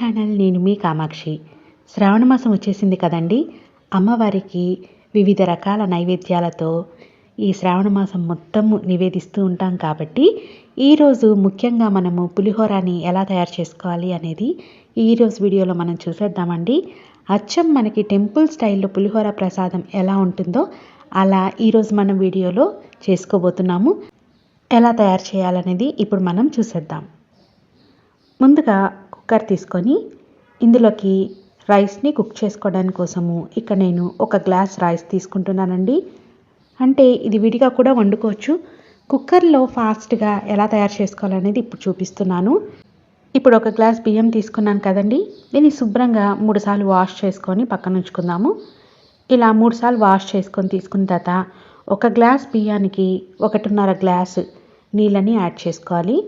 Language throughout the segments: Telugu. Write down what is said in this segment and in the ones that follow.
ఛానల్ నేను మీ కామాక్షి. శ్రావణ మాసం వచ్చేసింది కదండి. అమ్మవారికి వివిధ రకాల నైవేద్యాలతో ఈ శ్రావణ మాసం మొత్తము నివేదిస్తూ ఉంటాం కాబట్టి ఈరోజు ముఖ్యంగా మనము పులిహోరాని ఎలా తయారు చేసుకోవాలి అనేది ఈరోజు వీడియోలో మనం చూసేద్దామండి. అచ్చం మనకి టెంపుల్ స్టైల్లో పులిహోర ప్రసాదం ఎలా ఉంటుందో అలా ఈరోజు మనం వీడియోలో చేసుకోబోతున్నాము. ఎలా తయారు చేయాలనేది ఇప్పుడు మనం చూసేద్దాం. ముందుగా కుక్కర్ తీసుకొని ఇందులోకి రైస్ని కుక్ చేసుకోవడానికి కోసము ఇక్కడ నేను ఒక గ్లాస్ రైస్ తీసుకుంటున్నానండి. అంటే ఇది విడిగా కూడా వండుకోవచ్చు. కుక్కర్లో ఫాస్ట్గా ఎలా తయారు చేసుకోవాలనేది ఇప్పుడు చూపిస్తున్నాను. ఇప్పుడు ఒక గ్లాస్ బియ్యం తీసుకున్నాను కదండి. దీన్ని శుభ్రంగా మూడుసార్లు వాష్ చేసుకొని పక్కన ఉంచుకుందాము. ఇలా మూడుసార్లు వాష్ చేసుకొని తీసుకున్న తర్వాత ఒక గ్లాస్ బియ్యానికి ఒకటిన్నర గ్లాస్ నీళ్ళని యాడ్ చేసుకోవాలి.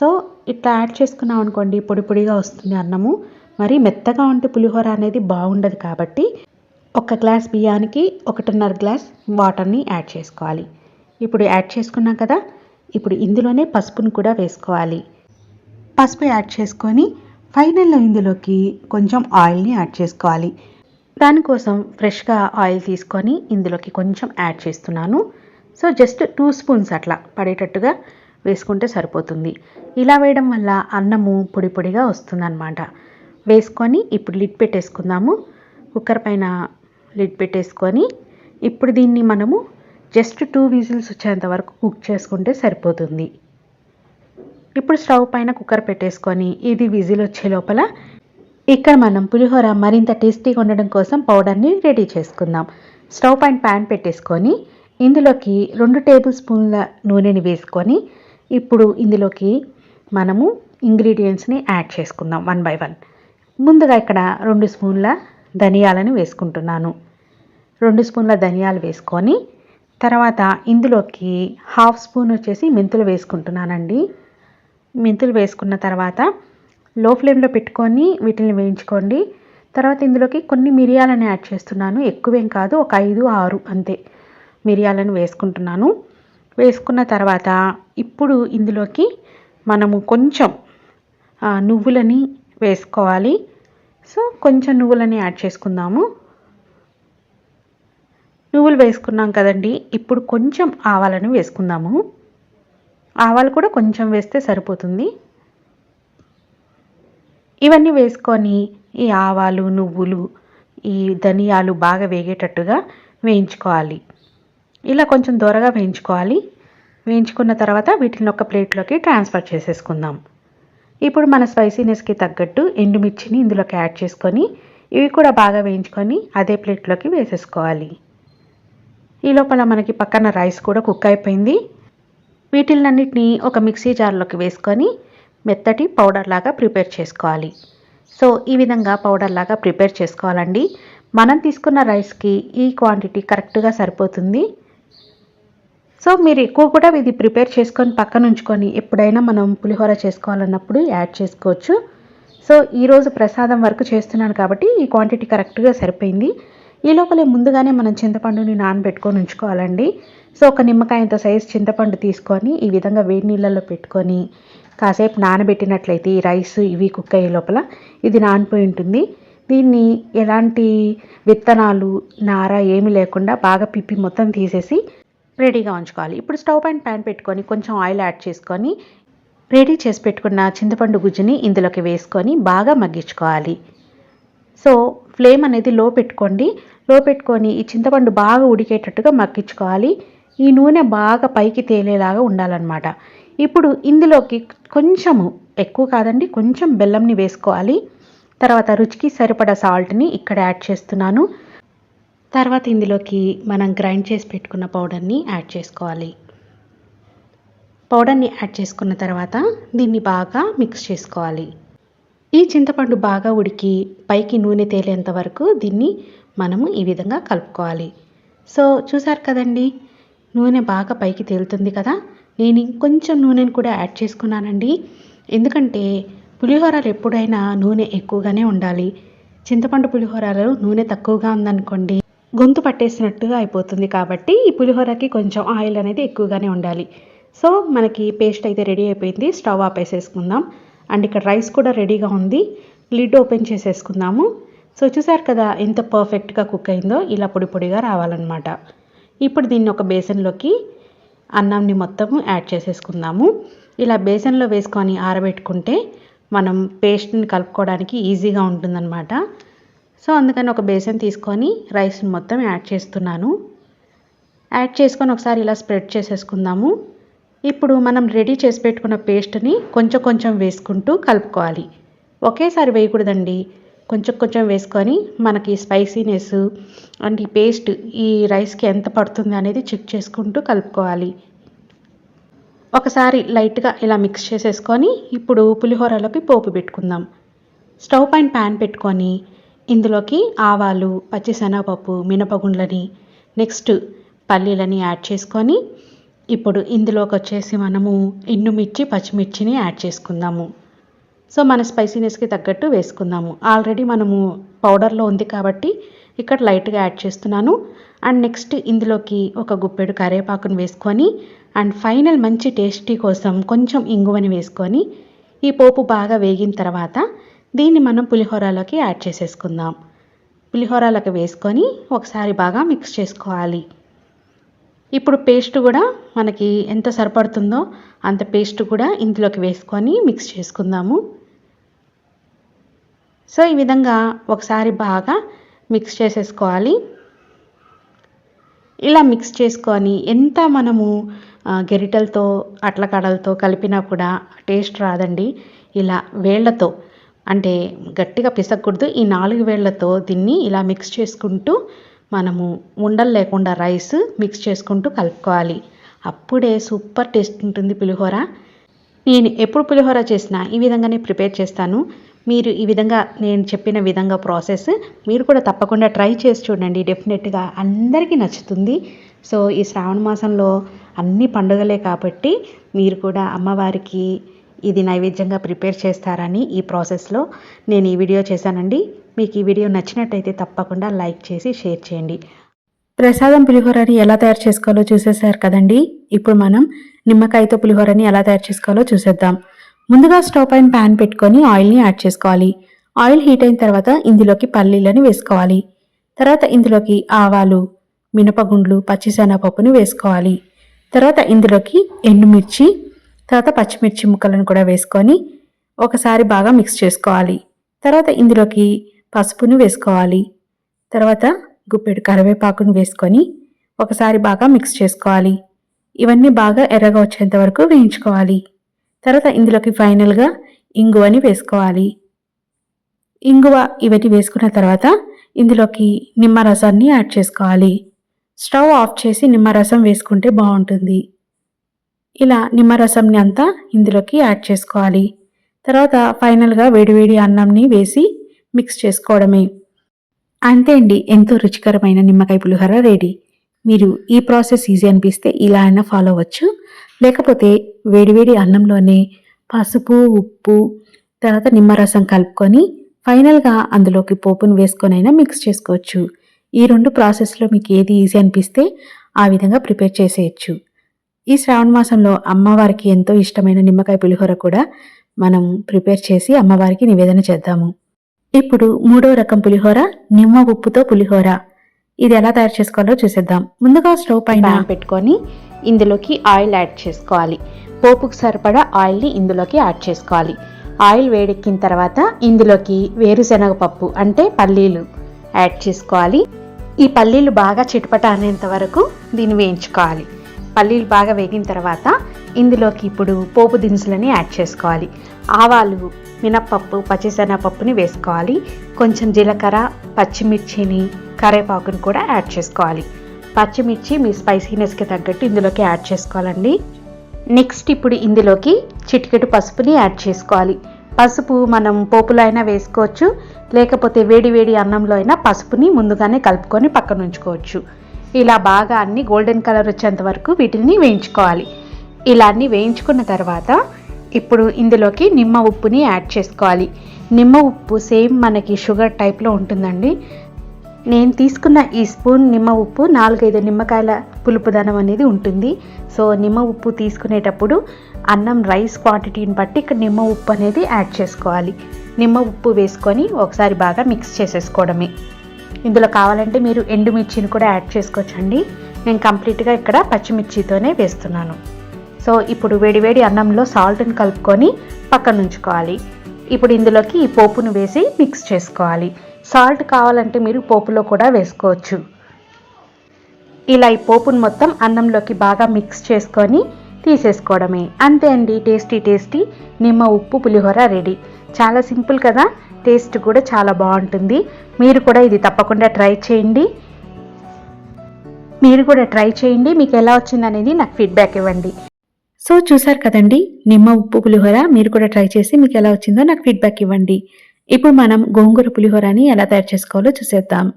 సో ఇట్లా యాడ్ చేసుకున్నాం అనుకోండి పొడి పొడిగా వస్తుంది అన్నము. మరి మెత్తగా ఉంటే పులిహోర అనేది బాగుండదు కాబట్టి ఒక గ్లాస్ బియ్యానికి ఒకటిన్నర గ్లాస్ వాటర్ని యాడ్ చేసుకోవాలి. ఇప్పుడు యాడ్ చేసుకున్నాం కదా ఇప్పుడు ఇందులోనే పసుపును కూడా వేసుకోవాలి. పసుపు యాడ్ చేసుకొని ఫైనల్లో ఇందులోకి కొంచెం ఆయిల్ని యాడ్ చేసుకోవాలి. దానికోసం ఫ్రెష్గా ఆయిల్ తీసుకొని ఇందులోకి కొంచెం యాడ్ చేస్తున్నాను. సో జస్ట్ టూ స్పూన్స్ అట్లా పడేటట్టుగా వేసుకుంటే సరిపోతుంది. ఇలా వేయడం వల్ల అన్నము పొడి పొడిగా వస్తుందన్నమాట. వేసుకొని ఇప్పుడు లిడ్ పెట్టేసుకుందాము. కుక్కర్ పైన లిడ్ పెట్టేసుకొని ఇప్పుడు దీన్ని మనము జస్ట్ టూ విజిల్స్ వచ్చేంత వరకు కుక్ చేసుకుంటే సరిపోతుంది. ఇప్పుడు స్టవ్ పైన కుక్కర్ పెట్టేసుకొని ఇది విజిల్ వచ్చే లోపల ఇక్కడ మనం పులిహోర మరింత టేస్టీగా ఉండడం కోసం పౌడర్ని రెడీ చేసుకుందాం. స్టవ్ పైన ప్యాన్ పెట్టేసుకొని ఇందులోకి రెండు టేబుల్ స్పూన్ల నూనెని వేసుకొని ఇప్పుడు ఇందులోకి మనము ఇంగ్రీడియంట్స్ని యాడ్ చేసుకుందాం వన్ బై వన్. ముందుగా ఇక్కడ రెండు స్పూన్ల ధనియాలను వేసుకుంటున్నాను. రెండు స్పూన్ల ధనియాలు వేసుకొని తర్వాత ఇందులోకి హాఫ్ స్పూన్ వచ్చేసి మెంతులు వేసుకుంటున్నానండి. మెంతులు వేసుకున్న తర్వాత లో ఫ్లేమ్లో పెట్టుకొని వీటిని వేయించుకోండి. తర్వాత ఇందులోకి కొన్ని మిరియాలను యాడ్ చేస్తున్నాను. ఎక్కువేం కాదు ఒక ఐదు ఆరు అంతే మిరియాలను వేసుకుంటున్నాను. వేసుకున్న తర్వాత ఇప్పుడు ఇందులోకి మనము కొంచెం నువ్వులని వేసుకోవాలి. సో కొంచెం నువ్వులని యాడ్ చేసుకుందాము. నువ్వులు వేసుకున్నాం కదండి ఇప్పుడు కొంచెం ఆవాలను వేసుకుందాము. ఆవాలు కూడా కొంచెం వేస్తే సరిపోతుంది. ఇవన్నీ వేసుకొని ఈ ఆవాలు నువ్వులు ఈ ధనియాలు బాగా వేగేటట్టుగా వేయించుకోవాలి. ఇలా కొంచెం దూరగా వేయించుకోవాలి. వేయించుకున్న తర్వాత వీటిని ఒక ప్లేట్లోకి ట్రాన్స్ఫర్ చేసేసుకుందాం. ఇప్పుడు మన స్పైసీనెస్కి తగ్గట్టు ఎండుమిర్చిని ఇందులోకి యాడ్ చేసుకొని ఇవి కూడా బాగా వేయించుకొని అదే ప్లేట్లోకి వేసేసుకోవాలి. ఈ లోపల మనకి పక్కన రైస్ కూడా కుక్ అయిపోయింది. వీటిలన్నిటిని ఒక మిక్సీ జార్లోకి వేసుకొని మెత్తటి పౌడర్ లాగా ప్రిపేర్ చేసుకోవాలి. సో ఈ విధంగా పౌడర్ లాగా ప్రిపేర్ చేసుకోవాలండి. మనం తీసుకున్న రైస్కి ఈ క్వాంటిటీ కరెక్ట్గా సరిపోతుంది. సో మీరు ఎక్కువ కూడా ఇది ప్రిపేర్ చేసుకొని పక్కన ఉంచుకొని ఎప్పుడైనా మనం పులిహోర చేసుకోవాలన్నప్పుడు యాడ్ చేసుకోవచ్చు. సో ఈరోజు ప్రసాదం వరకు చేస్తున్నాను కాబట్టి ఈ క్వాంటిటీ కరెక్ట్గా సరిపోయింది. ఈ లోపలే ముందుగానే మనం చింతపండుని నానబెట్టుకొని ఉంచుకోవాలండి. సో ఒక నిమ్మకాయంత సైజ్ చింతపండు తీసుకొని ఈ విధంగా వేడి నీళ్ళల్లో పెట్టుకొని కాసేపు నానబెట్టినట్లయితే ఈ రైస్ ఇవి కుక్ అయ్యే లోపల ఇది నానిపోయి ఉంటుంది. దీన్ని ఎలాంటి విత్తనాలు నార ఏమి లేకుండా బాగా పిప్పి మొత్తం తీసేసి రెడీగా ఉంచుకోవాలి. ఇప్పుడు స్టవ్ పైన ప్యాన్ పెట్టుకొని కొంచెం ఆయిల్ యాడ్ చేసుకొని రెడీ చేసి పెట్టుకున్న చింతపండు గుజ్జుని ఇందులోకి వేసుకొని బాగా మగ్గించుకోవాలి. సో ఫ్లేమ్ అనేది లో పెట్టుకోండి. లో పెట్టుకొని ఈ చింతపండు బాగా ఉడికేటట్టుగా మగ్గించుకోవాలి. ఈ నూనె బాగా పైకి తేలేలాగా ఉండాలన్నమాట. ఇప్పుడు ఇందులోకి కొంచెము ఎక్కువ కాదండి కొంచెం బెల్లంని వేసుకోవాలి. తర్వాత రుచికి సరిపడా సాల్ట్ని ఇక్కడ యాడ్ చేస్తున్నాను. తర్వాత ఇందులోకి మనం గ్రైండ్ చేసి పెట్టుకున్న పౌడర్ని యాడ్ చేసుకోవాలి. పౌడర్ని యాడ్ చేసుకున్న తర్వాత దీన్ని బాగా మిక్స్ చేసుకోవాలి. ఈ చింతపండు బాగా ఉడికి పైకి నూనె తేలేంత వరకు దీన్ని మనము ఈ విధంగా కలుపుకోవాలి. సో చూసారు కదండి? నూనె బాగా పైకి తేలుతుంది కదా? నేను ఇంకొంచెం నూనెను కూడా యాడ్ చేసుకున్నానండి. ఎందుకంటే పులిహోరలు ఎప్పుడైనా నూనె ఎక్కువగానే ఉండాలి. చింతపండు పులిహోరలో నూనె తక్కువగా ఉందనుకోండి. గొంతు పట్టేసినట్టుగా అయిపోతుంది కాబట్టి ఈ పులిహోరకి కొంచెం ఆయిల్ అనేది ఎక్కువగానే ఉండాలి. సో మనకి పేస్ట్ అయితే రెడీ అయిపోయింది. స్టవ్ ఆపేసేసుకుందాం. అండ్ ఇక్కడ రైస్ కూడా రెడీగా ఉంది. లిడ్ ఓపెన్ చేసేసుకుందాము. సో చూసారు కదా ఎంత పర్ఫెక్ట్గా కుక్ అయిందో? ఇలా పొడి పొడిగా రావాలన్నమాట. ఇప్పుడు దీన్ని ఒక బేసన్లోకి అన్నంని మొత్తము యాడ్ చేసేసుకుందాము. ఇలా బేసన్లో వేసుకొని ఆరబెట్టుకుంటే మనం పేస్ట్ని కలుపుకోవడానికి ఈజీగా ఉంటుందన్నమాట. సో అందుకని ఒక బేసన్ తీసుకొని రైస్ని మొత్తం యాడ్ చేస్తున్నాను. యాడ్ చేసుకొని ఒకసారి ఇలా స్ప్రెడ్ చేసేసుకుందాము. ఇప్పుడు మనం రెడీ చేసి పెట్టుకున్న పేస్ట్ని కొంచెం కొంచెం వేసుకుంటూ కలుపుకోవాలి. ఒకేసారి వేయకూడదండి. కొంచెం కొంచెం వేసుకొని మనకి స్పైసీనెస్ అండ్ ఈ పేస్ట్ ఈ రైస్కి ఎంత పడుతుంది అనేది చెక్ చేసుకుంటూ కలుపుకోవాలి. ఒకసారి లైట్గా ఇలా మిక్స్ చేసేసుకొని ఇప్పుడు పులిహోరలోకి పోపు పెట్టుకుందాం. స్టవ్ పైన ప్యాన్ పెట్టుకొని ఇందులోకి ఆవాలు పచ్చిశనగపప్పు మినపగుండ్లని నెక్స్ట్ పల్లీలని యాడ్ చేసుకొని ఇప్పుడు ఇందులోకి వచ్చేసి మనము ఎండుమిర్చి పచ్చిమిర్చిని యాడ్ చేసుకుందాము. సో మన స్పైసీనెస్కి తగ్గట్టు వేసుకుందాము. ఆల్రెడీ మనము పౌడర్లో ఉంది కాబట్టి ఇక్కడ లైట్గా యాడ్ చేస్తున్నాను. అండ్ నెక్స్ట్ ఇందులోకి ఒక గుప్పెడు కరివేపాకును వేసుకొని అండ్ ఫైనల్ మంచి టేస్టీ కోసం కొంచెం ఇంగువని వేసుకొని ఈ పోపు బాగా వేగిన తర్వాత దీన్ని మనం పులిహోరలోకి యాడ్ చేసేసుకుందాం. పులిహోరలోకి వేసుకొని ఒకసారి బాగా మిక్స్ చేసుకోవాలి. ఇప్పుడు పేస్ట్ కూడా మనకి ఎంత సరిపడుతుందో అంత పేస్ట్ కూడా ఇందులోకి వేసుకొని మిక్స్ చేసుకుందాము. సో ఈ విధంగా ఒకసారి బాగా మిక్స్ చేసేసుకోవాలి. ఇలా మిక్స్ చేసుకొని ఎంత మనము గెరిటలతో అట్లకడలతో కలిపినా కూడా టేస్ట్ రాదండి. ఇలా వేళ్ళతో అంటే గట్టిగా పిసకూడదు ఈ నాలుగు వేళ్ళతో దీన్ని ఇలా మిక్స్ చేసుకుంటూ మనము ఉండలు లేకుండా రైస్ మిక్స్ చేసుకుంటూ కలుపుకోవాలి. అప్పుడే సూపర్ టేస్ట్ ఉంటుంది పులిహోర. నేను ఎప్పుడు పులిహోర చేసినా ఈ విధంగానే ప్రిపేర్ చేస్తాను. మీరు ఈ విధంగా నేను చెప్పిన విధంగా ప్రాసెస్ మీరు కూడా తప్పకుండా ట్రై చేసి చూడండి. డెఫినెట్గా అందరికీ నచ్చుతుంది. సో ఈ శ్రావణ మాసంలో అన్ని పండుగలే కాబట్టి మీరు కూడా అమ్మవారికి ఇది నైవేద్యంగా ప్రిపేర్ చేస్తారని ఈ ప్రాసెస్లో నేను ఈ వీడియో చేశానండి. మీకు ఈ వీడియో నచ్చినట్టయితే తప్పకుండా లైక్ చేసి షేర్ చేయండి. ప్రసాదం పులిహోరని ఎలా తయారు చేసుకోవాలో చూసేసారు కదండి. ఇప్పుడు మనం నిమ్మకాయతో పులిహోరని ఎలా తయారు చేసుకోవాలో చూసేద్దాం. ముందుగా స్టవ్ పైన ప్యాన్ పెట్టుకొని ఆయిల్ని యాడ్ చేసుకోవాలి. ఆయిల్ హీట్ అయిన తర్వాత ఇందులోకి పల్లీలను వేసుకోవాలి. తర్వాత ఇందులోకి ఆవాలు మినపగుండ్లు పచ్చిశనగపప్పును వేసుకోవాలి. తర్వాత ఇందులోకి ఎండుమిర్చి తర్వాత పచ్చిమిర్చి ముక్కలను కూడా వేసుకొని ఒకసారి బాగా మిక్స్ చేసుకోవాలి. తర్వాత ఇందులోకి పసుపును వేసుకోవాలి. తర్వాత గుప్పెడు కరివేపాకును వేసుకొని ఒకసారి బాగా మిక్స్ చేసుకోవాలి. ఇవన్నీ బాగా ఎర్రగా వచ్చేంత వరకు వేయించుకోవాలి. తర్వాత ఇందులోకి ఫైనల్గా ఇంగువని వేసుకోవాలి. ఇంగువ ఇవన్నీ వేసుకున్న తర్వాత ఇందులోకి నిమ్మరసాన్ని యాడ్ చేసుకోవాలి. స్టవ్ ఆఫ్ చేసి నిమ్మరసం వేసుకుంటే బాగుంటుంది. ఇలా నిమ్మరసంని అంతా ఇందులోకి యాడ్ చేసుకోవాలి. తర్వాత ఫైనల్గా వేడివేడి అన్నంని వేసి మిక్స్ చేసుకోవడమే. అంతే అండి ఎంతో రుచికరమైన నిమ్మకాయ పులిహోర రెడీ. మీరు ఈ ప్రాసెస్ ఈజీ అనిపిస్తే ఇలా అయినా ఫాలో అవ్వచ్చు. లేకపోతే వేడివేడి అన్నంలోనే పసుపు ఉప్పు తర్వాత నిమ్మరసం కలుపుకొని ఫైనల్గా అందులోకి పోపును వేసుకొని అయినా మిక్స్ చేసుకోవచ్చు. ఈ రెండు ప్రాసెస్లో మీకు ఏది ఈజీ అనిపిస్తే ఆ విధంగా ప్రిపేర్ చేసేయచ్చు. ఈ శ్రావణ మాసంలో అమ్మవారికి ఎంతో ఇష్టమైన నిమ్మకాయ పులిహోర కూడా మనం ప్రిపేర్ చేసి అమ్మవారికి నివేదన చేద్దాము. ఇప్పుడు మూడో రకం పులిహోర నిమ్మ ఉప్పుతో పులిహోర. ఇది ఎలా తయారు చేసుకోవాలో చూసేద్దాం. ముందుగా స్టవ్ పైన పెట్టుకొని ఇందులోకి ఆయిల్ యాడ్ చేసుకోవాలి. పోపుకు సరిపడా ఆయిల్ని ఇందులోకి యాడ్ చేసుకోవాలి. ఆయిల్ వేడెక్కిన తర్వాత ఇందులోకి వేరుశనగ పప్పు అంటే పల్లీలు యాడ్ చేసుకోవాలి. ఈ పల్లీలు బాగా చిటపట అనేంత వరకు దీన్ని వేయించుకోవాలి. పల్లీలు బాగా వేగిన తర్వాత ఇందులోకి ఇప్పుడు పోపు దినుసులని యాడ్ చేసుకోవాలి. ఆవాలు మినప్పప్పు పచ్చిశనగపప్పుని వేసుకోవాలి. కొంచెం జీలకర్ర పచ్చిమిర్చిని కరివేపాకుని కూడా యాడ్ చేసుకోవాలి. పచ్చిమిర్చి మీ స్పైసీనెస్కి తగ్గట్టు ఇందులోకి యాడ్ చేసుకోవాలండి. నెక్స్ట్ ఇప్పుడు ఇందులోకి చిటికెడు పసుపుని యాడ్ చేసుకోవాలి. పసుపు మనం పోపులో అయినా వేసుకోవచ్చు. లేకపోతే వేడి వేడి అన్నంలో అయినా పసుపుని ముందుగానే కలుపుకొని పక్కన ఉంచుకోవచ్చు ఇలా బాగా అన్ని గోల్డెన్ కలర్ వచ్చేంత వరకు వీటిని వేయించుకోవాలి. ఇలా అన్ని వేయించుకున్న తర్వాత ఇప్పుడు ఇందులోకి నిమ్మ ఉప్పుని యాడ్ చేసుకోవాలి. నిమ్మ ఉప్పు సేమ్ మనకి షుగర్ టైప్లో ఉంటుందండి. నేను తీసుకున్న ఈ స్పూన్ నిమ్మ ఉప్పు నాలుగైదు నిమ్మకాయల పులుపుదనం అనేది ఉంటుంది. సో నిమ్మ ఉప్పు తీసుకునేటప్పుడు అన్నం రైస్ క్వాంటిటీని బట్టి ఇక్కడ నిమ్మ ఉప్పు అనేది యాడ్ చేసుకోవాలి. నిమ్మ ఉప్పు వేసుకొని ఒకసారి బాగా మిక్స్ చేసేసుకోవడమే. ఇందులో కావాలంటే మీరు ఎండుమిర్చిని కూడా యాడ్ చేసుకోవచ్చండి. నేను కంప్లీట్గా ఇక్కడ పచ్చిమిర్చితోనే వేస్తున్నాను. సో ఇప్పుడు వేడివేడి అన్నంలో సాల్ట్ని కలుపుకొని పక్కన ఉంచుకోవాలి. ఇప్పుడు ఇందులోకి ఈ పోపును వేసి మిక్స్ చేసుకోవాలి. సాల్ట్ కావాలంటే మీరు పోపులో కూడా వేసుకోవచ్చు. ఇలా ఈ పోపును మొత్తం అన్నంలోకి బాగా మిక్స్ చేసుకొని తీసేసుకోవడమే. అంతే అండి టేస్టీ టేస్టీ. నిమ్మ ఉప్పు పులిహోర రెడీ. చాలా సింపుల్ కదా? టేస్ట్ కూడా చాలా బాగుంటుంది. మీరు కూడా ఇది తప్పకుండా ట్రై చేయండి. మీరు కూడా ట్రై చేయండి. మీకు ఎలా వచ్చిందనేది నాకు ఫీడ్బ్యాక్ ఇవ్వండి. సో చూసారు కదండి నిమ్మ ఉప్పు పులిహోర మీరు కూడా ట్రై చేసి మీకు ఎలా వచ్చిందో నాకు ఫీడ్బ్యాక్ ఇవ్వండి. ఇప్పుడు మనం గోంగూర పులిహోరని ఎలా తయారు చేసుకోవాలో చూసేద్దాం.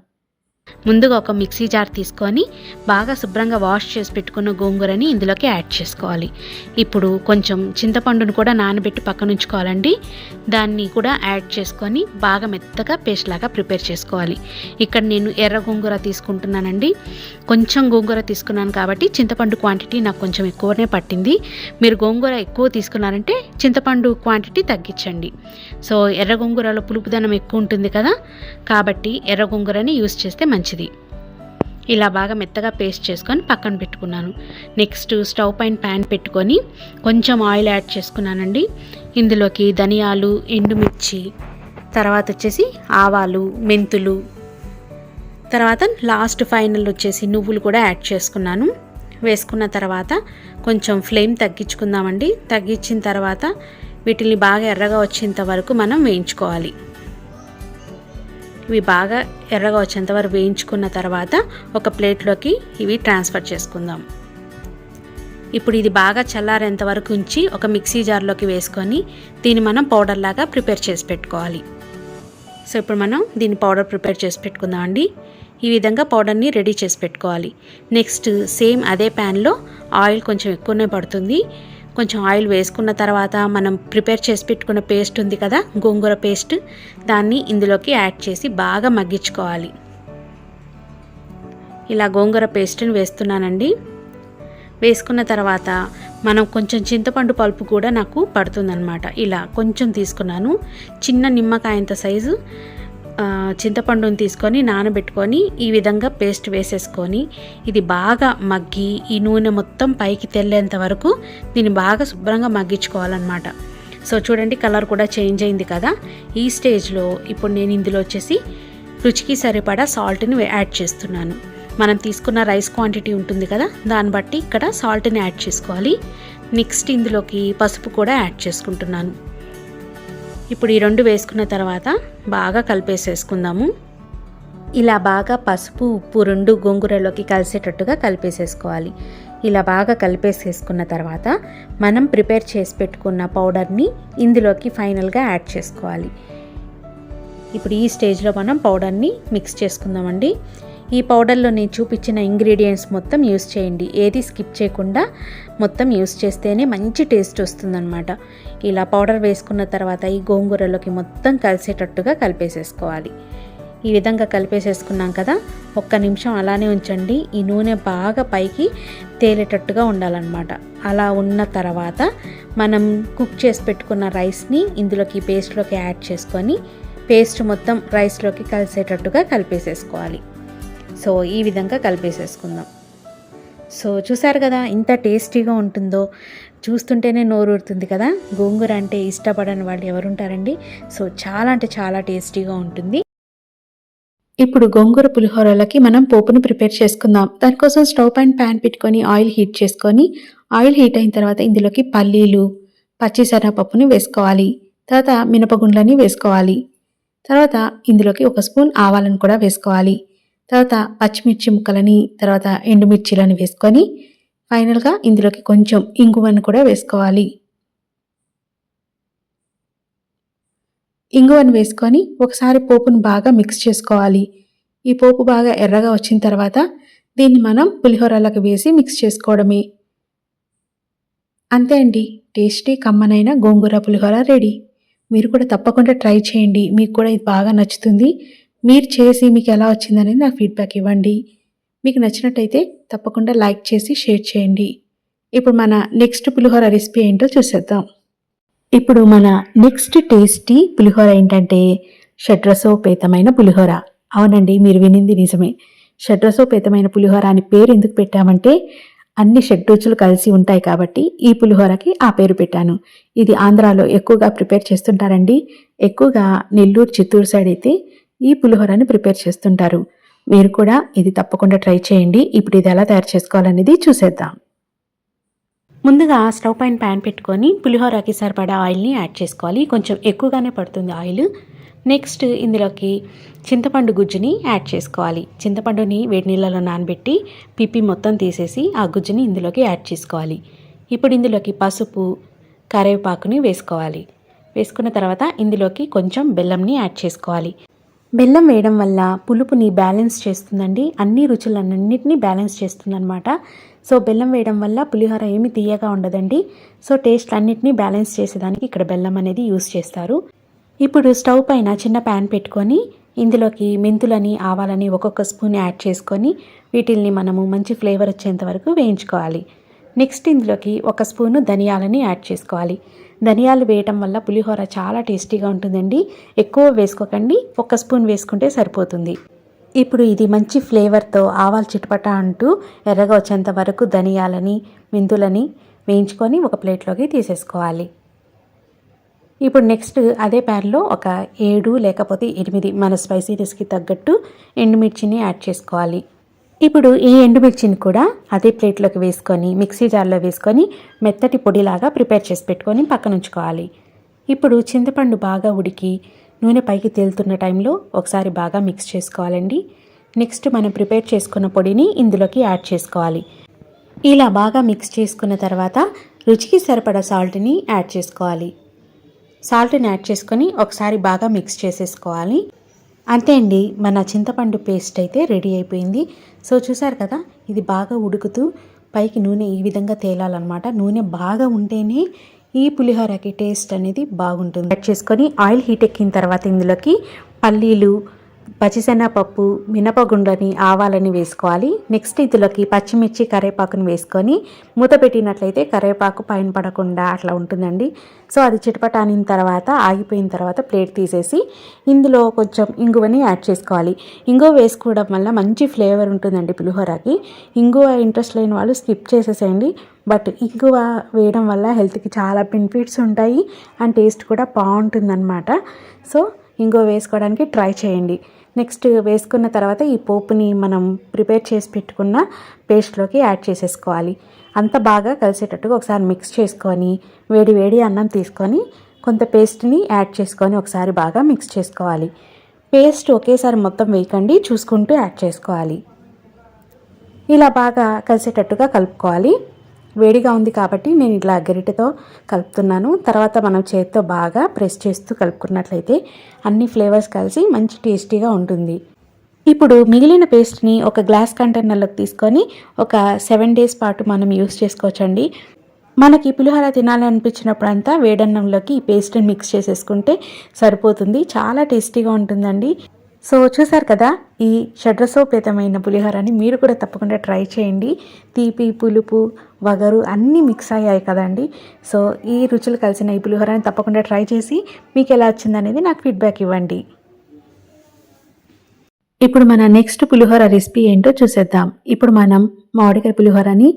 ముందుగా ఒక మిక్సీ జార్ తీసుకొని బాగా శుభ్రంగా వాష్ చేసి పెట్టుకున్న గోంగూరని ఇందులోకి యాడ్ చేసుకోవాలి. ఇప్పుడు కొంచెం చింతపండును కూడా నానబెట్టి పక్కన ఉంచుకోవాలండి. దాన్ని కూడా యాడ్ చేసుకొని బాగా మెత్తగా పేస్ట్ లాగా ప్రిపేర్ చేసుకోవాలి. ఇక్కడ నేను ఎర్ర గోంగూర తీసుకుంటున్నానండి. కొంచెం గోంగూర తీసుకున్నాను కాబట్టి చింతపండు క్వాంటిటీ నాకు కొంచెం ఎక్కువనే పట్టింది. మీరు గోంగూర ఎక్కువ తీసుకున్నారంటే చింతపండు క్వాంటిటీ తగ్గించండి. సో ఎర్ర గోంగూరలో పులుపుదనం ఎక్కువ ఉంటుంది కదా? కాబట్టి ఎర్ర గోంగూరని యూస్ చేస్తే మంచిది. ఇలా బాగా మెత్తగా పేస్ట్ చేసుకొని పక్కన పెట్టుకున్నాను. నెక్స్ట్ స్టవ్ పైన ప్యాన్ పెట్టుకొని కొంచెం ఆయిల్ యాడ్ చేసుకున్నానండి. ఇందులోకి ధనియాలు ఎండుమిర్చి తర్వాత వచ్చేసి ఆవాలు మెంతులు తర్వాత లాస్ట్ ఫైనల్ వచ్చేసి నువ్వులు కూడా యాడ్ చేసుకున్నాను. వేసుకున్న తర్వాత కొంచెం ఫ్లేమ్ తగ్గించుకుందామండి. తగ్గించిన తర్వాత వీటిని బాగా ఎర్రగా వచ్చేంత వరకు మనం వేయించుకోవాలి. ఇవి బాగా ఎర్రగా వచ్చేంత వరకు వేయించుకున్న తర్వాత ఒక ప్లేట్లోకి ఇవి ట్రాన్స్ఫర్ చేసుకుందాం. ఇప్పుడు ఇది బాగా చల్లారేంత వరకు ఉంచి ఒక మిక్సీ జార్లోకి వేసుకొని దీన్ని మనం పౌడర్ లాగా ప్రిపేర్ చేసి పెట్టుకోవాలి. సో ఇప్పుడు మనం దీన్ని పౌడర్ ప్రిపేర్ చేసి పెట్టుకుందాం అండి. ఈ విధంగా పౌడర్ని రెడీ చేసి పెట్టుకోవాలి. నెక్స్ట్ సేమ్ అదే ప్యాన్లో ఆయిల్ కొంచెం ఎక్కువనే పడుతుంది. కొంచెం ఆయిల్ వేసుకున్న తర్వాత మనం ప్రిపేర్ చేసి పెట్టుకున్న పేస్ట్ ఉంది కదా గోంగూర పేస్ట్. దాన్ని ఇందులోకి యాడ్ చేసి బాగా మగ్గించుకోవాలి. ఇలా గోంగూర పేస్ట్ని వేస్తున్నానండి. వేసుకున్న తర్వాత మనం కొంచెం చింతపండు పలుపు కూడా నాకు పడుతుందనమాట ఇలా కొంచెం తీసుకున్నాను. చిన్న నిమ్మకాయంత సైజు. చింతపండుని తీసుకొని నానబెట్టుకొని ఈ విధంగా పేస్ట్ వేసేసుకొని ఇది బాగా మగ్గి ఈ నూనె మొత్తం పైకి తెల్లేంత వరకు దీన్ని బాగా శుభ్రంగా మగ్గించుకోవాలన్నమాట. సో చూడండి కలర్ కూడా చేంజ్ అయింది కదా. ఈ స్టేజ్లో ఇప్పుడు నేను ఇందులో వచ్చేసి రుచికి సరిపడా సాల్ట్ని యాడ్ చేస్తున్నాను. మనం తీసుకున్న రైస్ క్వాంటిటీ ఉంటుంది కదా దాన్ని బట్టి ఇక్కడ సాల్ట్ని యాడ్ చేసుకోవాలి. నెక్స్ట్ ఇందులోకి పసుపు కూడా యాడ్ చేసుకుంటున్నాను. ఇప్పుడు ఈ రెండు వేసుకున్న తర్వాత బాగా కలిపేసేసుకుందాము. ఇలా బాగా పసుపు ఉప్పు రెండు గోంగూరలోకి కలిసేటట్టుగా కలిపేసేసుకోవాలి. ఇలా బాగా కలిపేసేసుకున్న తర్వాత మనం ప్రిపేర్ చేసి పెట్టుకున్న పౌడర్ని ఇందులోకి ఫైనల్గా యాడ్ చేసుకోవాలి. ఇప్పుడు ఈ స్టేజ్లో మనం పౌడర్ని మిక్స్ చేసుకుందామండి. ఈ పౌడర్లో నేను చూపించిన ఇంగ్రీడియంట్స్ మొత్తం యూస్ చేయండి. ఏది స్కిప్ చేయకుండా మొత్తం యూస్ చేస్తేనే మంచి టేస్ట్ వస్తుందన్నమాట. ఇలా పౌడర్ వేసుకున్న తర్వాత ఈ గోంగూరలోకి మొత్తం కలిసేటట్టుగా కలిపేసేసుకోవాలి. ఈ విధంగా కలిపేసేసుకున్నాం కదా ఒక్క నిమిషం అలానే ఉంచండి. ఈ నూనె బాగా పైకి తేలేటట్టుగా ఉండాలన్నమాట. అలా ఉన్న తర్వాత మనం కుక్ చేసి పెట్టుకున్న రైస్ని ఇందులోకి పేస్ట్లోకి యాడ్ చేసుకొని పేస్ట్ మొత్తం రైస్లోకి కలిసేటట్టుగా కలిపేసేసుకోవాలి. సో ఈ విధంగా కలిపేసేసుకుందాం. సో చూసారు కదా ఇంత టేస్టీగా ఉంటుందో? చూస్తుంటేనే నోరూరుతుంది కదా? గోంగూర అంటే ఇష్టపడని వాళ్ళు ఎవరుంటారండి? సో చాలా అంటే చాలా టేస్టీగా ఉంటుంది. ఇప్పుడు గోంగూర పులిహోరలకి మనం పోపును ప్రిపేర్ చేసుకుందాం. దానికోసం స్టవ్ పైన ప్యాన్ పెట్టుకొని ఆయిల్ హీట్ చేసుకొని ఆయిల్ హీట్ అయిన తర్వాత ఇందులోకి పల్లీలు పచ్చిశనగపప్పుని వేసుకోవాలి. తర్వాత మినపగుండ్లని వేసుకోవాలి. తర్వాత ఇందులోకి ఒక స్పూన్ ఆవాలను కూడా వేసుకోవాలి. తర్వాత పచ్చిమిర్చి ముక్కలని తర్వాత ఎండుమిర్చిలని వేసుకొని ఫైనల్గా ఇందులోకి కొంచెం ఇంగువను కూడా వేసుకోవాలి. ఇంగువను వేసుకొని ఒకసారి పోపును బాగా మిక్స్ చేసుకోవాలి. ఈ పోపు బాగా ఎర్రగా వచ్చిన తర్వాత దీన్ని మనం పులిహోరలకు వేసి మిక్స్ చేసుకోవడమే. అంతే అండి. టేస్టీ కమ్మనైన గోంగూర పులిహోర రెడీ. మీరు కూడా తప్పకుండా ట్రై చేయండి. మీకు కూడా ఇది బాగా నచ్చుతుంది. మీరు చేసి మీకు ఎలా వచ్చిందనేది నాకు ఫీడ్బ్యాక్ ఇవ్వండి. మీకు నచ్చినట్టయితే తప్పకుండా లైక్ చేసి షేర్ చేయండి. ఇప్పుడు మన నెక్స్ట్ పులిహోర రెసిపీ ఏంటో చూసేద్దాం. ఇప్పుడు మన నెక్స్ట్ టేస్టీ పులిహోర ఏంటంటే షడ్రసోపేతమైన పులిహోర. అవునండి మీరు వినింది నిజమే. షడ్రసోపేతమైన పులిహోర అని పేరు ఎందుకు పెట్టామంటే అన్ని షడ్రుచులు కలిసి ఉంటాయి కాబట్టి ఈ పులిహోరకి ఆ పేరు పెట్టాను. ఇది ఆంధ్రాలో ఎక్కువగా ప్రిపేర్ చేస్తుంటారండి. ఎక్కువగా నెల్లూరు చిత్తూరు సైడ్ అయితే ఈ పులిహోరని ప్రిపేర్ చేస్తుంటారు. మీరు కూడా ఇది తప్పకుండా ట్రై చేయండి. ఇప్పుడు ఇది ఎలా తయారు చేసుకోవాలనేది చూసేద్దాం. ముందుగా స్టవ్ పైన ప్యాన్ పెట్టుకొని పులిహోరకి సరిపడా ఆయిల్ని యాడ్ చేసుకోవాలి. కొంచెం ఎక్కువగానే పడుతుంది ఆయిల్. నెక్స్ట్ ఇందులోకి చింతపండు గుజ్జుని యాడ్ చేసుకోవాలి. చింతపండుని వేడి నీళ్ళలో నానబెట్టి పిప్పి మొత్తం తీసేసి ఆ గుజ్జుని ఇందులోకి యాడ్ చేసుకోవాలి. ఇప్పుడు ఇందులోకి పసుపు కరివేపాకుని వేసుకోవాలి. వేసుకున్న తర్వాత ఇందులోకి కొంచెం బెల్లంని యాడ్ చేసుకోవాలి. బెల్లం వేయడం వల్ల పులుపుని బ్యాలెన్స్ చేస్తుందండి. అన్ని రుచులన్నింటినీ బ్యాలెన్స్ చేస్తుందన్నమాట. సో బెల్లం వేయడం వల్ల పులిహోర ఏమి తీయగా ఉండదండి. సో టేస్ట్ అన్నిటినీ బ్యాలెన్స్ చేసేదానికి ఇక్కడ బెల్లం అనేది యూస్ చేస్తారు. ఇప్పుడు స్టవ్ పైన చిన్న ప్యాన్ పెట్టుకొని ఇందులోకి మెంతులని ఆవాలని ఒక్కొక్క స్పూన్ యాడ్ చేసుకొని వీటిల్ని మనము మంచి ఫ్లేవర్ వచ్చేంత వరకు వేయించుకోవాలి. నెక్స్ట్ ఇందులోకి ఒక స్పూను ధనియాలని యాడ్ చేసుకోవాలి. ధనియాలు వేయటం వల్ల పులిహోర చాలా టేస్టీగా ఉంటుందండి. ఎక్కువ వేసుకోకండి. ఒక స్పూన్ వేసుకుంటే సరిపోతుంది. ఇప్పుడు ఇది మంచి ఫ్లేవర్తో ఆవాలు చిటపట అంటూ ఎర్రగా వచ్చేంత వరకు ధనియాలని మెంతులని వేయించుకొని ఒక ప్లేట్లోకి తీసేసుకోవాలి. ఇప్పుడు నెక్స్ట్ అదే ప్యాన్లో ఒక ఏడు లేకపోతే ఎనిమిది మన స్పైసీనెస్కి తగ్గట్టు ఎండుమిర్చిని యాడ్ చేసుకోవాలి. ఇప్పుడు ఈ ఎండుమిర్చిని కూడా అదే ప్లేట్లోకి వేసుకొని మిక్సీ జార్లో వేసుకొని మెత్తటి పొడిలాగా ప్రిపేర్ చేసి పెట్టుకొని పక్కన ఉంచుకోవాలి. ఇప్పుడు చింతపండు బాగా ఉడికి నూనె పైకి తేలుతున్న టైంలో ఒకసారి బాగా మిక్స్ చేసుకోవాలండి. నెక్స్ట్ మనం ప్రిపేర్ చేసుకున్న పొడిని ఇందులోకి యాడ్ చేసుకోవాలి. ఇలా బాగా మిక్స్ చేసుకున్న తర్వాత రుచికి సరిపడా సాల్ట్ని యాడ్ చేసుకోవాలి. సాల్ట్ని యాడ్ చేసుకొని ఒకసారి బాగా మిక్స్ చేసేసుకోవాలి. అంతే అండి. మన చింతపండు పేస్ట్ అయితే రెడీ అయిపోయింది. సో చూసారు కదా ఇది బాగా ఉడుకుతూ పైకి నూనె ఈ విధంగా తేలాలన్నమాట. నూనె బాగా ఉంటేనే ఈ పులిహోరకి టేస్ట్ అనేది బాగుంటుంది. కట్ చేసుకొని ఆయిల్ హీట్ ఎక్కిన తర్వాత ఇందులోకి పల్లీలు పచ్చిశనగపప్పు మినపగుండని ఆవాలని వేసుకోవాలి. నెక్స్ట్ ఇందులోకి పచ్చిమిర్చి కరివేపాకుని వేసుకొని మూత పెట్టినట్లయితే కరివేపాకు పైన పడకుండా అట్లా ఉంటుందండి. సో అది చిటపట అనిన తర్వాత ఆగిపోయిన తర్వాత ప్లేట్ తీసేసి ఇందులో కొంచెం ఇంగువని యాడ్ చేసుకోవాలి. ఇంగువ వేసుకోవడం వల్ల మంచి ఫ్లేవర్ ఉంటుందండి పులిహోరకి. ఇంగువ ఇంట్రెస్ట్ లేని వాళ్ళు స్కిప్ చేసేసేయండి. బట్ ఇంగువ వేయడం వల్ల హెల్త్కి చాలా బెనిఫిట్స్ ఉంటాయి. అండ్ టేస్ట్ కూడా బాగుంటుందన్నమాట. సో ఇంకో వేసుకోవడానికి ట్రై చేయండి. నెక్స్ట్ వేసుకున్న తర్వాత ఈ పోపుని మనం ప్రిపేర్ చేసి పెట్టుకున్న పేస్ట్లోకి యాడ్ చేసేసుకోవాలి. అంత బాగా కలిసేటట్టుగా ఒకసారి మిక్స్ చేసుకొని వేడి వేడి అన్నం తీసుకొని కొంత పేస్ట్ని యాడ్ చేసుకొని ఒకసారి బాగా మిక్స్ చేసుకోవాలి. పేస్ట్ ఒకేసారి మొత్తం వేయకండి చూసుకుంటూ యాడ్ చేసుకోవాలి. ఇలా బాగా కలిసేటట్టుగా కలుపుకోవాలి. వేడిగా ఉంది కాబట్టి నేను ఇట్లా గరిటెతో కలుపుతున్నాను. తర్వాత మనం చేతితో బాగా ప్రెస్ చేస్తూ కలుపుకున్నట్లయితే అన్ని ఫ్లేవర్స్ కలిసి మంచి టేస్టీగా ఉంటుంది. ఇప్పుడు మిగిలిన పేస్ట్ని ఒక గ్లాస్ కంటైనర్లోకి తీసుకొని ఒక సెవెన్ డేస్ పాటు మనం యూస్ చేసుకోవచ్చండి. మనకి పులిహోర తినాలనిపించినప్పుడు అంతా వేడన్నంలోకి ఈ పేస్ట్ని మిక్స్ చేసేసుకుంటే సరిపోతుంది. చాలా టేస్టీగా ఉంటుందండి. సో చూసారు కదా ఈ షడ్రసోపేతమైన పులిహోరని మీరు కూడా తప్పకుండా ట్రై చేయండి. తీపి పులుపు వగరు అన్నీ మిక్స్ అయ్యాయి కదండి. సో ఈ రుచులు కలిసిన ఈ పులిహోరని తప్పకుండా ట్రై చేసి మీకు ఎలా వచ్చిందనేది నాకు ఫీడ్బ్యాక్ ఇవ్వండి. ఇప్పుడు మన నెక్స్ట్ పులిహోర రెసిపీ ఏంటో చూసేద్దాం. ఇప్పుడు మనం మామిడికాయ పులిహోరని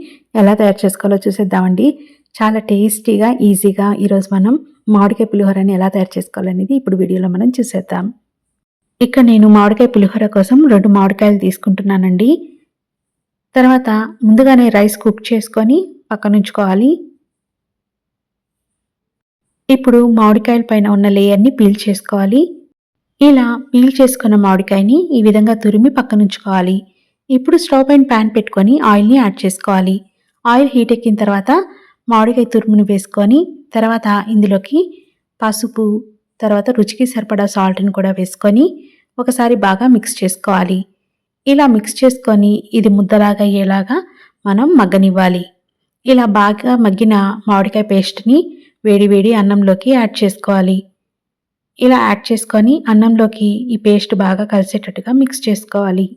ఎలా తయారు చేసుకోవాలో చూసేద్దామండి. చాలా టేస్టీగా ఈజీగా ఈరోజు మనం మామిడికాయ పులిహోరని ఎలా తయారు చేసుకోవాలనేది ఇప్పుడు వీడియోలో మనం చూసేద్దాం. ఇక్కడ నేను మామిడికాయ పులిహోర కోసం రెండు మామిడికాయలు తీసుకుంటున్నానండి. తర్వాత ముందుగానే రైస్ కుక్ చేసుకొని పక్కనుంచుకోవాలి. ఇప్పుడు మామిడికాయల పైన ఉన్న లేయర్ని పీల్ చేసుకోవాలి. ఇలా పీల్ చేసుకున్న మామిడికాయని ఈ విధంగా తురిమి పక్కనుంచుకోవాలి. ఇప్పుడు స్టవ్ పైన ప్యాన్ పెట్టుకొని ఆయిల్ని యాడ్ చేసుకోవాలి. ఆయిల్ హీట్ ఎక్కిన తర్వాత మామిడికాయ తురుమును వేసుకొని తర్వాత ఇందులోకి పసుపు తర్వాత రుచికి సరిపడా సాల్ట్ని కూడా వేసుకొని ఒకసారి బాగా మిక్స్ చేసుకోవాలి. ఇలా మిక్స్ చేసుకొని ఇది ముద్దలాగా అయ్యేలాగా మనం మగ్గనివ్వాలి. ఇలా బాగా మగ్గిన మామిడికాయ పేస్ట్ని వేడివేడి అన్నంలోకి యాడ్ చేసుకోవాలి. ఇలా యాడ్ చేసుకొని అన్నంలోకి ఈ పేస్ట్ బాగా కలిసేటట్టుగా మిక్స్ చేసుకోవాలి.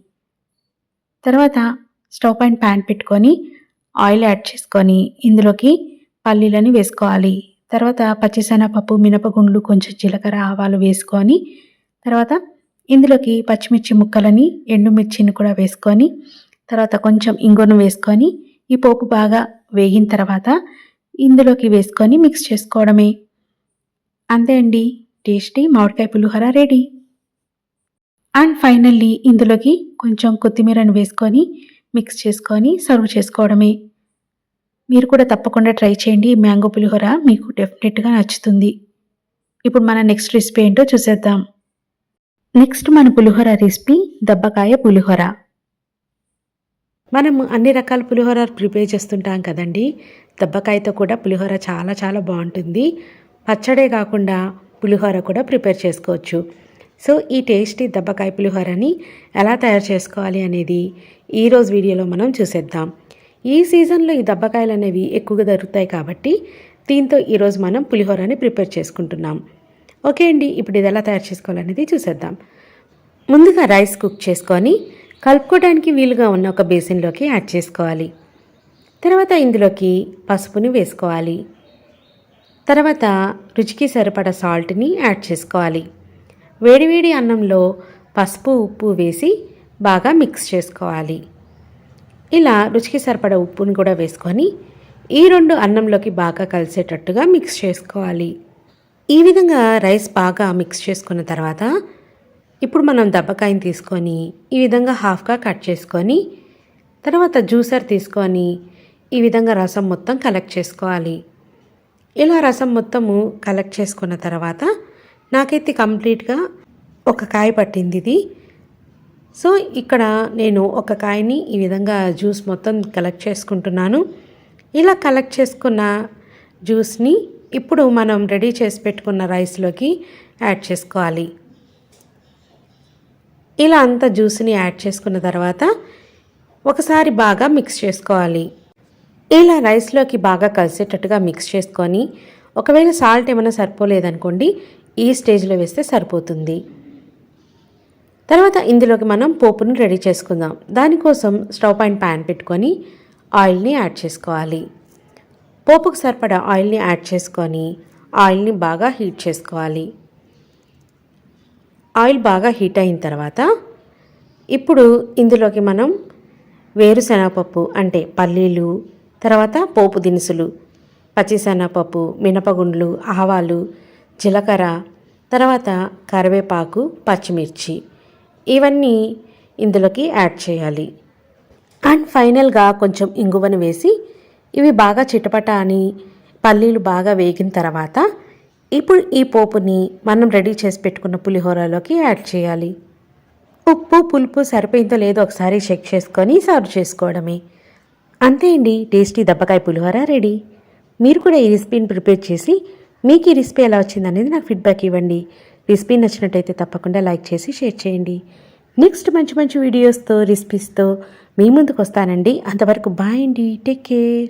తర్వాత స్టవ్ పైన ప్యాన్ పెట్టుకొని ఆయిల్ యాడ్ చేసుకొని ఇందులోకి పల్లీలని వేసుకోవాలి. తర్వాత పచ్చిశనగపప్పు మినపగుండ్లు కొంచెం జీలకర్ర ఆవాలు వేసుకొని తర్వాత ఇందులోకి పచ్చిమిర్చి ముక్కలని ఎండుమిర్చిని కూడా వేసుకొని తర్వాత కొంచెం ఇంగును వేసుకొని ఈ పోపు బాగా వేగిన తర్వాత ఇందులోకి వేసుకొని మిక్స్ చేసుకోవడమే. అంతే అండి. టేస్టీ మామిడికాయ పులిహోర రెడీ. అండ్ ఫైనల్లీ ఇందులోకి కొంచెం కొత్తిమీరను వేసుకొని మిక్స్ చేసుకొని సర్వ్ చేసుకోవడమే. మీరు కూడా తప్పకుండా ట్రై చేయండి. ఈ మ్యాంగో పులిహోర మీకు డెఫినెట్గా నచ్చుతుంది. ఇప్పుడు మన నెక్స్ట్ రెసిపీ ఏంటో చూసేద్దాం. నెక్స్ట్ మన పులిహోర రెసిపీ దబ్బకాయ పులిహోర. మనం అన్ని రకాల పులిహోర ప్రిపేర్ చేస్తుంటాం కదండి. దబ్బకాయతో కూడా పులిహోర చాలా చాలా బాగుంటుంది. పచ్చడే కాకుండా పులిహోర కూడా ప్రిపేర్ చేసుకోవచ్చు. సో ఈ టేస్టీ దబ్బకాయ పులిహోరని ఎలా తయారు చేసుకోవాలి అనేది ఈరోజు వీడియోలో మనం చూసేద్దాం. ఈ సీజన్లో ఈ దబ్బకాయలు అనేవి ఎక్కువగా దొరుకుతాయి కాబట్టి దీంతో ఈరోజు మనం పులిహోరని ప్రిపేర్ చేసుకుంటున్నాం. ఓకే అండి ఇప్పుడు ఇది ఎలా తయారు చేసుకోవాలనేది చూసేద్దాం. ముందుగా రైస్ కుక్ చేసుకొని కలుపుకోవడానికి వీలుగా ఉన్న ఒక బేసిన్లోకి యాడ్ చేసుకోవాలి. తర్వాత ఇందులోకి పసుపుని వేసుకోవాలి. తర్వాత రుచికి సరిపడ సాల్ట్ని యాడ్ చేసుకోవాలి. వేడివేడి అన్నంలో పసుపు ఉప్పు వేసి బాగా మిక్స్ చేసుకోవాలి. ఇలా రుచికి సరిపడ ఉప్పుని కూడా వేసుకొని ఈ రెండు అన్నంలోకి బాగా కలిసేటట్టుగా మిక్స్ చేసుకోవాలి. ఈ విధంగా రైస్ బాగా మిక్స్ చేసుకున్న తర్వాత ఇప్పుడు మనం దబ్బకాయని తీసుకొని ఈ విధంగా హాఫ్గా కట్ చేసుకొని తర్వాత జ్యూసర్ తీసుకొని ఈ విధంగా రసం మొత్తం కలెక్ట్ చేసుకోవాలి. ఇలా రసం మొత్తము కలెక్ట్ చేసుకున్న తర్వాత నాకైతే కంప్లీట్గా ఒక కాయ పట్టింది ఇది. సో ఇక్కడ నేను ఒక కాయని ఈ విధంగా జ్యూస్ మొత్తం కలెక్ట్ చేసుకుంటున్నాను. ఇలా కలెక్ట్ చేసుకున్న జ్యూస్ని ఇప్పుడు మనం రెడీ చేసి పెట్టుకున్న రైస్లోకి యాడ్ చేసుకోవాలి. ఇలా అంత జ్యూస్ని యాడ్ చేసుకున్న తర్వాత ఒకసారి బాగా మిక్స్ చేసుకోవాలి. ఇలా రైస్లోకి బాగా కలిసేటట్టుగా మిక్స్ చేసుకొని ఒకవేళ సాల్ట్ ఏమైనా సరిపోలేదనుకోండి ఈ స్టేజ్లో వేస్తే సరిపోతుంది. తర్వాత ఇందులోకి మనం పోపుని రెడీ చేసుకుందాం. దానికోసం స్టవ్ పైన ప్యాన్ పెట్టుకొని ఆయిల్ని యాడ్ చేసుకోవాలి. పోపుకు సరిపడా ఆయిల్ని యాడ్ చేసుకొని ఆయిల్ని బాగా హీట్ చేసుకోవాలి. ఆయిల్ బాగా హీట్ అయిన తర్వాత ఇప్పుడు ఇందులోకి మనం వేరుశనగపప్పు అంటే పల్లీలు తర్వాత పోపు దినుసులు పచ్చిశనగపప్పు మినపగుండ్లు ఆవాలు జీలకర్ర తర్వాత కరివేపాకు పచ్చిమిర్చి. ఇవన్నీ ఇందులోకి యాడ్ చేయాలి. అండ్ ఫైనల్గా కొంచెం ఇంగువను వేసి ఇవి బాగా చిటపట అని పల్లీలు బాగా వేగిన తర్వాత ఇప్పుడు ఈ పోపుని మనం రెడీ చేసి పెట్టుకున్న పులిహోరలోకి యాడ్ చేయాలి. ఉప్పు పులుపు సరిపోయిందో లేదో ఒకసారి చెక్ చేసుకొని సర్వ్ చేసుకోవడమే. అంతే అండి టేస్టీ దబ్బకాయ పులిహోర రెడీ. మీరు కూడా ఈ రెసిపీని ప్రిపేర్ చేసి మీకు ఈ రెసిపీ ఎలా వచ్చింది అనేది నాకు ఫీడ్బ్యాక్ ఇవ్వండి. రెసిపీ నచ్చినట్టయితే తప్పకుండా లైక్ చేసి షేర్ చేయండి. నెక్స్ట్ మంచి మంచి వీడియోస్తో రెసిపీస్తో మీ ముందుకు వస్తానండి. అంతవరకు బాయ్ అండి. Take care.